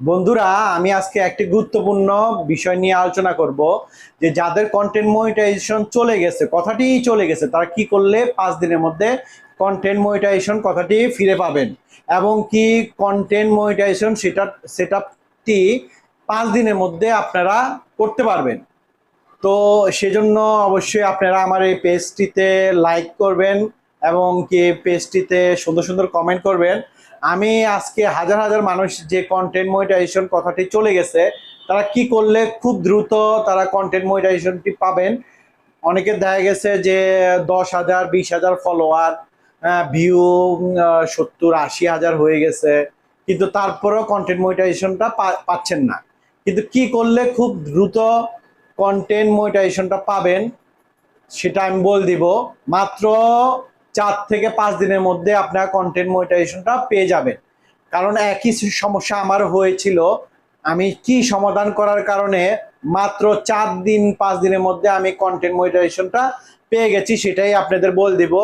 বন্ধুরা, আমি আজকে একটি গুরুত্বপূর্ণ বিষয় নিয়ে আলোচনা করব যে যাদের কন্টেন্ট মনিটাইজেশন চলে গেছে, কথাটি চলে গেছে, তারা কি করলে পাঁচ দিনের মধ্যে কন্টেন্ট মনিটাইজেশন কথাটি ফিরে পাবেন এবং কি কন্টেন্ট মনিটাইজেশন সেটা সেট আপটি পাঁচ দিনের মধ্যে আপনারা করতে পারবেন। তো সেজন্য অবশ্যই আপনারা আমার এই পেজটিতে লাইক করবেন এবং কি পেজটিতে সুন্দর সুন্দর কমেন্ট করবেন। আমি আজকে হাজার হাজার মানুষ যে কন্টেন্ট মনিটাইজেশন কথাটি চলে গেছে, তারা কি করলে খুব দ্রুত তারা কন্টেন্ট মনিটাইজেশনটি পাবেন? অনেকে দেখা গেছে যে দশ হাজার, বিশ হাজার ফলোয়ার ভিউ সত্তর, আশি হাজার হয়ে গেছে, কিন্তু তারপরেও কন্টেন্ট মনিটাইজেশনটা পাচ্ছেন না। কিন্তু কি করলে খুব দ্রুত কন্টেন্ট মনিটাইজেশনটা পাবেন, সেটা আমি বল দিব। মাত্র চার থেকে পাঁচ দিনের মধ্যে আপনার কন্টেন্ট মনিটাইজেশনটা পেয়ে যাবেন। কারণ একই সমস্যা আমার হয়েছিল। আমি কি সমাধান করার কারণে মাত্র চার দিন, পাঁচ দিনের মধ্যে আমি কন্টেন্ট মনিটাইজেশনটা পেয়ে গেছি, সেটাই আপনাদের বল দিব।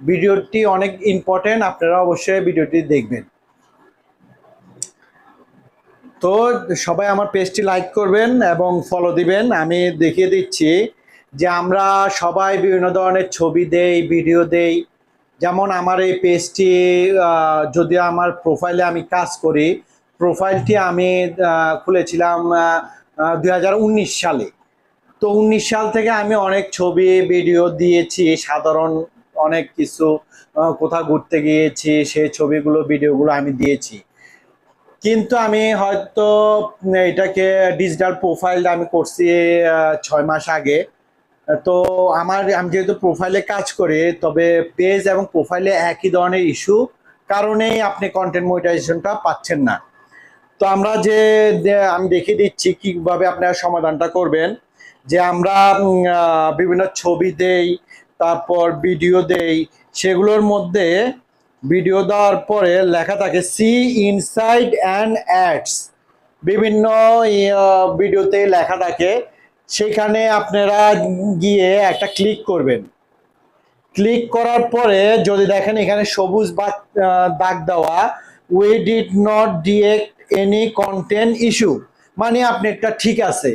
ভিডিওটি অনেক ইম্পর্টেন্ট আপনারা অবশ্যই ভিডিওটি দেখবেন। তো সবাই আমার পেজটি লাইক করবেন এবং ফলো দিবেন। আমি দেখিয়ে দিচ্ছি যে আমরা সবাই বিভিন্ন ধরনের ছবি দেই ভিডিও দেই। যেমন আমার এই পেজটি যদি আমার প্রোফাইলে আমি কাজ করি প্রোফাইলটি আমি খুলেছিলাম দু হাজার উনিশ সালে। তো উনিশ সাল থেকে আমি অনেক ছবি ভিডিও দিয়েছি, সাধারণ অনেক কিছু কোথাও ঘুরতে গিয়েছি সেই ছবিগুলো ভিডিওগুলো আমি দিয়েছি। কিন্তু আমি হয়তো, এটাকে ডিজিটাল প্রোফাইল আমি করছি ছয় মাস আগে। তো আমার, আমি যেহেতু প্রোফাইলে কাজ করি, তবে পেজ এবং প্রোফাইলে একই ধরনের ইস্যু কারণেই আপনি কন্টেন্ট মনিটাইজেশনটা পাচ্ছেন না। তো আমরা যে আমি দেখিয়ে দিচ্ছি কীভাবে আপনারা সমাধানটা করবেন। যে আমরা বিভিন্ন ছবি দেই, তারপর ভিডিও দেই, সেগুলোর মধ্যে ভিডিও দেওয়ার পরে লেখা থাকে সি ইনসাইড অ্যান্ড অ্যাডস বিভিন্ন ভিডিওতে লেখা থাকে সেখানে আপনারা গিয়ে একটা ক্লিক করবেন। ক্লিক করার পরে যদি দেখেন এখানে সবুজ দাগ দেওয়া we did not direct any content issue মানে আপনারটা ঠিক আছে।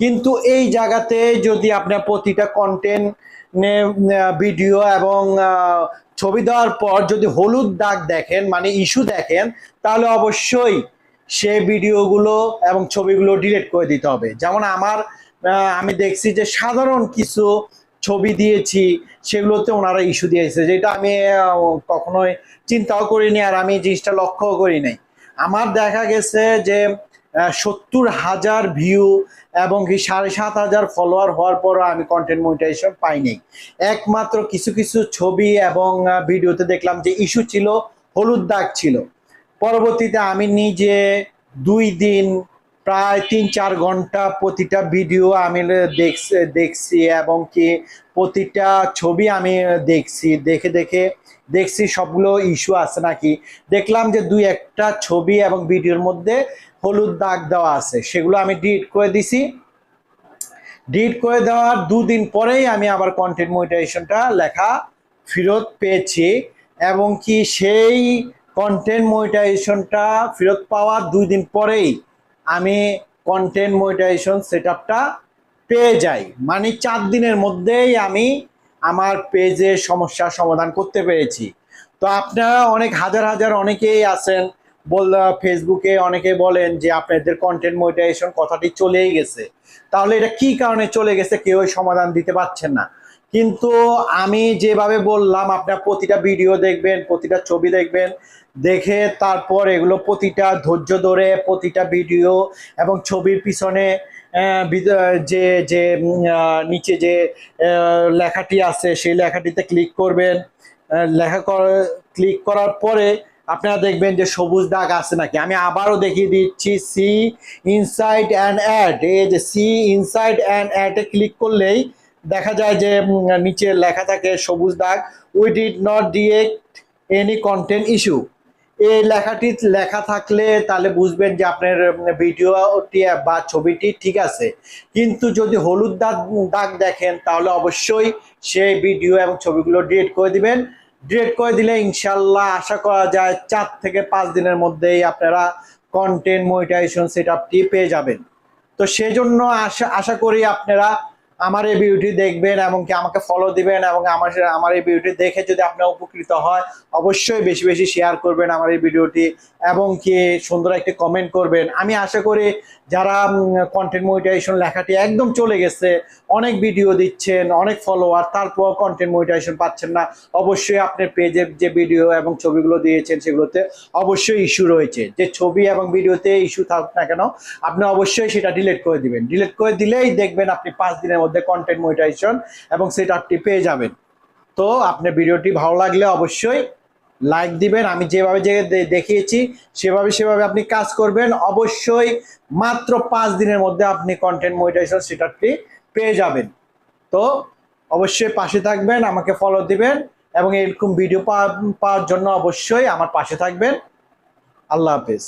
কিন্তু এই জায়গাতে যদি আপনার প্রতিটা কন্টেন্ট ভিডিও এবং ছবি দেওয়ার পর যদি হলুদ দাগ দেখেন মানে ইস্যু দেখেন, তাহলে অবশ্যই সে ভিডিওগুলো এবং ছবিগুলো ডিলিট করে দিতে হবে। যেমন আমার আমি দেখছি যে সাধারণ কিছু ছবি দিয়েছি, সেগুলোতে ওনারা ইস্যু দিয়েছে, যেটা আমি কখনোই চিন্তাও করিনি আর আমি জিনিসটা লক্ষ্যও করি নাই। আমার দেখা গেছে যে সত্তর হাজার ভিউ এবং কি সাড়ে সাত হাজার ফলোয়ার হওয়ার পরও আমি কন্টেন্ট মনিটাইজেশন পাইনি। একমাত্র কিছু কিছু ছবি এবং ভিডিওতে দেখলাম যে ইস্যু ছিল, হলুদ দাগ ছিল। পরবর্তীতে আমি নিজে দুই দিন প্রায় তিন চার ঘণ্টা প্রতিটা ভিডিও আমি দেখছি এবং কি প্রতিটা ছবি আমি দেখছি, দেখে দেখে দেখছি সবগুলো ইস্যু আছে নাকি। দেখলাম যে দুই একটা ছবি এবং ভিডিওর মধ্যে হলুদ দাগ দেওয়া আছে, সেগুলো আমি ডিলিট করে দিছি। ডিলিট করে দেওয়ার দুদিন পরেই আমি আবার কন্টেন্ট মনিটাইজেশনটা লেখা ফেরত পেয়েছি এবং কি সেই কন্টেন্ট মনিটাইজেশনটা ফেরত পাওয়ার দুই দিন পরেই আমি কন্টেন্ট মনিটাইজেশন সেটআপটা পেয়ে যাই। মানে চার দিনের মধ্যেই আমি আমার পেজে সমস্যার সমাধান করতে পেরেছি। তো আপনারা অনেক হাজার হাজার অনেকেই আছেন, বল ফেসবুকে অনেকে বলেন যে আপনাদের কন্টেন্ট মনিটাইজেশন কথাটি চলেই গেছে। তাহলে এটা কি কারণে চলে গেছে, কেউই সমাধান দিতে পারছেন না। কিন্তু আমি যেভাবে বললাম, আপনার প্রতিটা ভিডিও দেখবেন, প্রতিটা ছবি দেখবেন, দেখে তারপর এগুলো প্রতিটা ধৈর্য ধরে প্রতিটা ভিডিও এবং ছবির পিছনে যে যে নিচে যে লেখাটি আছে, সেই লেখাটিতে ক্লিক করবেন। লেখা ক্লিক করার পরে আপনারা দেখবেন যে সবুজ দাগ আছে নাকি? আমি আবারও দেখিয়ে দিচ্ছি সি ইনসাইড অ্যান্ড অ্যাড এই যে সি ইনসাইড অ্যান্ড অ্যাডে ক্লিক করলেই দেখা যায় যে নিচে লেখা থাকে সবুজ দাগ। We did not direct any content issue এই লেখাটি লেখা থাকলে তাহলে বুঝবেন যে আপনার ভিডিওটি বা ছবিটি ঠিক আছে। কিন্তু যদি হলুদ দাগ দাগ দেখেন, তাহলে অবশ্যই সেই ভিডিও এবং ছবিগুলো ডিলিট করে দিবেন। ডিলিট করে দিলে ইনশাল্লাহ আশা করা যায় চার থেকে পাঁচ দিনের মধ্যেই আপনারা কন্টেন্ট মনিটাইজেশন সেট আপটি পেয়ে যাবেন। তো সেজন্য আশা আশা করি আপনারা আমার এই ভিডিওটি দেখবেন এবং কি আমাকে ফলো দিবেন এবং আমার আমার এই ভিডিওটি দেখে যদি আপনারা উপকৃত হয়, অবশ্যই বেশি বেশি শেয়ার করবেন আমার এই ভিডিওটি এবং কি সুন্দর একটি কমেন্ট করবেন। আমি আশা করি যারা কন্টেন্ট মনিটাইজেশন লেখাটি একদম চলে গেছে, অনেক ভিডিও দিচ্ছেন, অনেক ফলোয়ার তারপর কন্টেন্ট মনিটাইজেশন পাচ্ছেন না, অবশ্যই আপনার পেজের যে ভিডিও এবং ছবিগুলো দিয়েছেন সেগুলোতে অবশ্যই ইস্যু রয়েছে। যে ছবি এবং ভিডিওতে ইস্যু থাক না কেন, আপনি অবশ্যই সেটা ডিলিট করে দিবেন। ডিলিট করে দিলেই দেখবেন আপনি পাঁচ দিনের মধ্যে কন্টেন্ট মনিটাইজেশন এবং সেটা আপনি পেয়ে যাবেন। তো আপনার ভিডিওটি ভালো লাগলে অবশ্যই লাইক দিবেন। আমি যেভাবে যে দেখিয়েছি, সেভাবে সেভাবে আপনি কাজ করবেন। অবশ্যই মাত্র পাঁচ দিনের মধ্যে আপনি কন্টেন্ট মনিটাইজেশন সেটাটি পেয়ে যাবেন। তো অবশ্যই পাশে থাকবেন, আমাকে ফলো দিবেন এবং এরকম ভিডিও পাওয়ার জন্য অবশ্যই আমার পাশে থাকবেন। আল্লাহ হাফেজ।